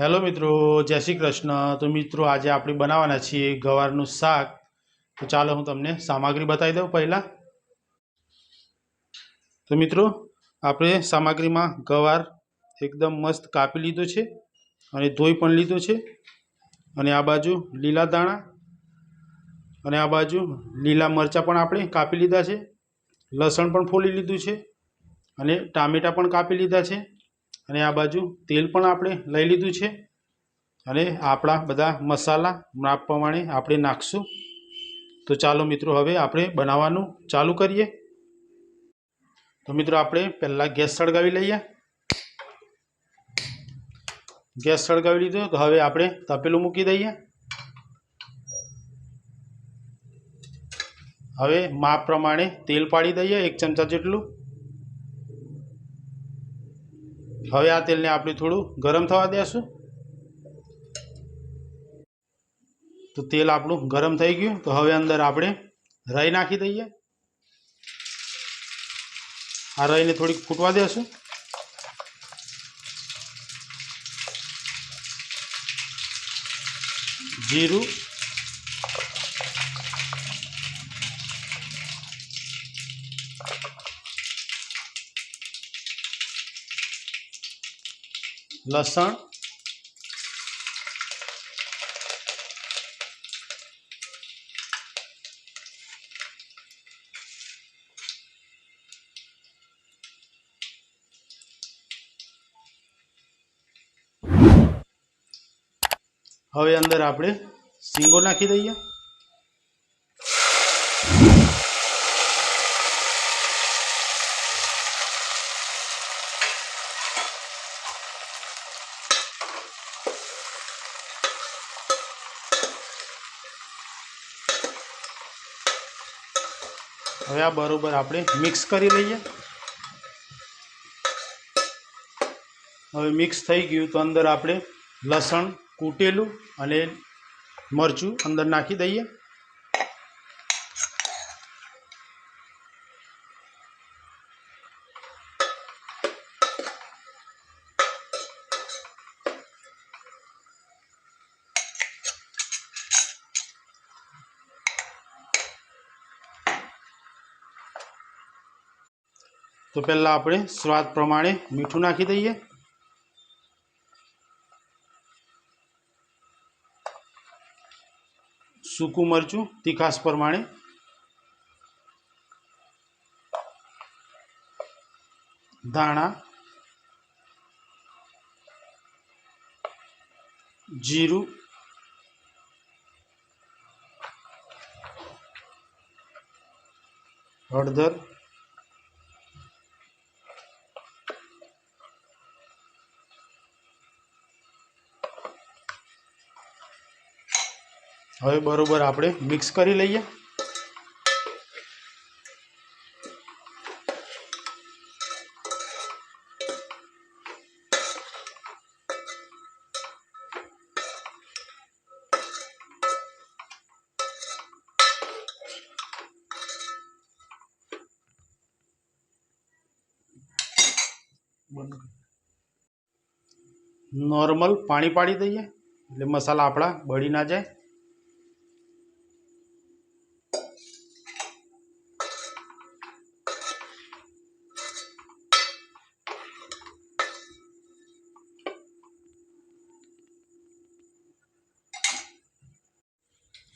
hello મિત્રો જય શ્રી કૃષ્ણ તો મિત્રો આજે આપણે બનાવવાના છીએ ગવારનું શાક તો ચાલો હું તમને સામગ્રી બતાવી દઉં પહેલાં તો મિત્રો આપણે સામગ્રીમાં ગવાર એકદમ મસ્ત કાપી લીધો છે અને ધોઈ પણ લીધો છે અને આ બાજુ લીલા દાણા અને આ બાજુ લીલા મરચાં પણ આપણે કાપી લીધા છે લસણ પણ ફોલી લીધું છે અને ટામેટાં પણ કાપી લીધા છે અને આ બાજુ તેલ પણ આપણે લઈ લીધું છે અને આપણા બધા મસાલા માપ પ્રમાણે આપણે નાખશું તો ચાલો મિત્રો હવે આપણે બનાવવાનું ચાલુ કરીએ તો મિત્રો આપણે પહેલાં ગેસ સળગાવી લઈએ ગેસ સળગાવી લીધો તો હવે આપણે તપેલું મૂકી દઈએ હવે માપ પ્રમાણે તેલ પાડી દઈએ એક ચમચા જેટલું હવે તેલને આપણે થોડું ગરમ થવા દેશું તો તેલ આપણું ગરમ થઈ ગયું તો હવે અંદર આપણે રઈ નાખી દઈએ આ રઈને થોડીક ફટવા દેશું જીરું લસણ હવે અંદર આપણે સિંગો નાખી દઈએ હવે આ બરાબર આપણે મિક્સ કરી લઈએ હવે મિક્સ થઈ ગયું તો અંદર આપણે લસણ કૂટેલું અને મરચું અંદર નાખી દઈએ तो पहला अपने स्वाद प्रमाण मीठू नाखी दी सूकू मरचू तीखास प्रमाण धाणा जीरु हड़दर હવે બરોબર આપણે મિક્સ કરી લઈએ બને નોર્મલ પાણી પાડી દઈએ એટલે મસાલા આપડા બળી ના જાય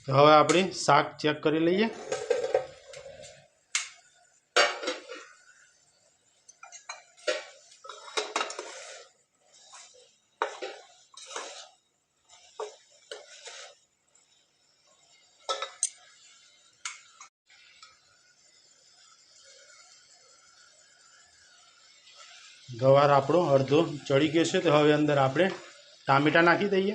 तो હવે આપણે સાક ચેક કરી લઈએ ઘવર આપણો અર્ધો ચડી ગય છે તો હવે અંદર આપણે ટામેટા નાખી દઈએ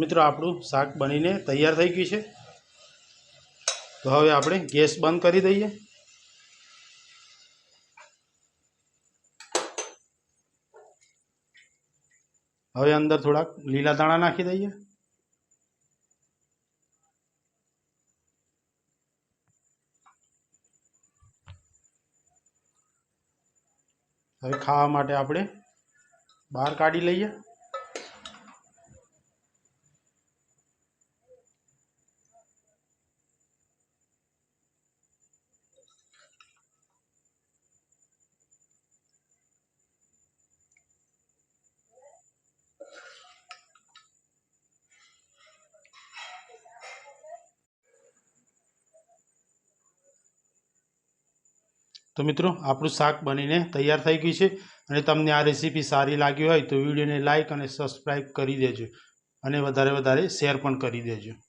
મિત્રો આપણું શાક બનીને તૈયાર થઈ ગયું છે તો હવે આપણે ગેસ બંધ કરી દઈએ હવે અંદર થોડાક લીલા દાણા નાખી દઈએ હવે ખાવા માટે આપણે બહાર કાઢી લઈએ તો મિત્રો આપણું શાક બનીને તૈયાર થઈ ગયું છે અને તમને આ રેસીપી સારી લાગી હોય તો વિડીયોને લાઇક અને સબસ્ક્રાઈબ કરી દેજો અને વધારે વધારે શેર પણ કરી દેજો